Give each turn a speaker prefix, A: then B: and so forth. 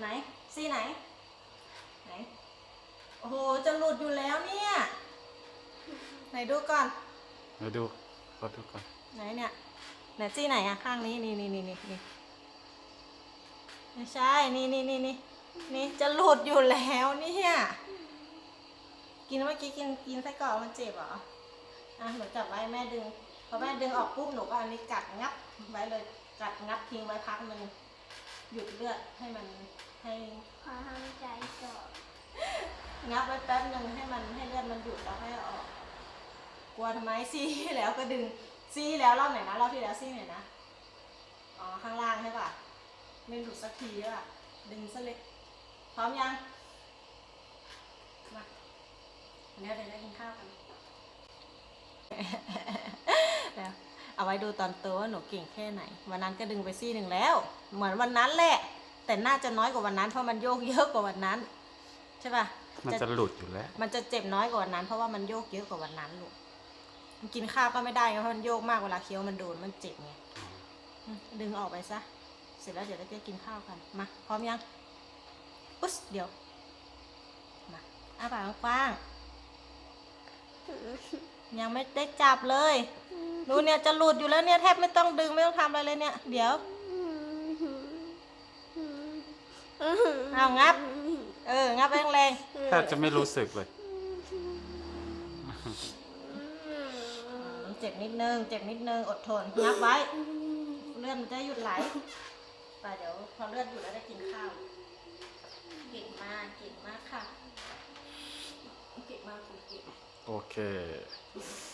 A: ไหนซี่ไหน ไหน โอ้โห จะหลุดอยู่แล้วเนี่ย ไหนดูก่อน
B: เดี๋ยวดูขอดูก่อน
A: ไหนเนี่ย ไหนซี่ไหนอะข้างนี้ นี่นี่นี่นี่นี่ไม่ใช่ นี่นี่นี่นี่นี่จะหลุดอยู่แล้วเนี่ย กินเมื่อกี้กินกินไส้กรอกมันเจ็บเหรอ อะหนูจับไว้แม่ดึง พอแม่ดึงออกปุ๊บหนูก็อันนี้กัดงับไว้เลย กัดงับทิ้งไว้พักหนึ่ง หยุดเลือดให้มันให้
C: ขอทำใจก่อน
A: งับไว้แป๊บหนึ่งให้มันให้เลือดมันหยุดแล้วให้เอาออก กลัวทำไมซี่ที่แล้วก็ดึงซี่ที่แล้วรอบไหนนะรอบที่แล้วซี่ไหนนะอ๋อข้างล่างใช่ป่ะไม่หลุดสักทีอะดึงซะเลยพร้อมยังมาวันนี้เราจะได้กินข้าวกันแล้ว เอาไว้ดูตอนโตว่าหนูเก่งแค่ไหน วันนั้นก็ดึงไปซี่หนึ่งแล้ว เหมือนวันนั้นแหละ แต่น่าจะน้อยกว่าวันนั้นเพราะมันโยกเยอะกว่าวันนั้น ใช่ป่ะ
B: มันจะหลุดอยู่แล้ว
A: มันจะเจ็บน้อยกว่าวันนั้น เพราะว่ามันโยกเยอะกว่าวันนั้นลูกมันกินข้าวก็ไม่ได้ไงเพราะมันโยกมากเวลาเคี้ยวมันโดนมันเจ็บไงอืมดึงออกไปซะ เสร็จแล้วเดี๋ยวเราจะกินข้าวกัน มา พร้อมยังปุ๊บเดี๋ยว มาอ้าปากกว้างๆยังไม่ได้จับเลย ดูเนี่ยจะหลุดอยู่แล้วเนี่ยแทบไม่ต้องดึงไม่ต้องทำอะไรเลยเนี่ย เดี๋ยวเอางับ เออ งับแรงๆ
B: แทบจะไม่รู้สึกเลย
A: อืมเจ็บนิดนึง เจ็บนิดนึง อดทน งับไว้ เลือดมันจะหยุดไหลไปเดี๋ยวพอเลือดหยุดแล้วได้กินข้าว เก่งมาก เก่งมากค่ะ เก่งมากคุณเก่ง
B: โอเค
A: เ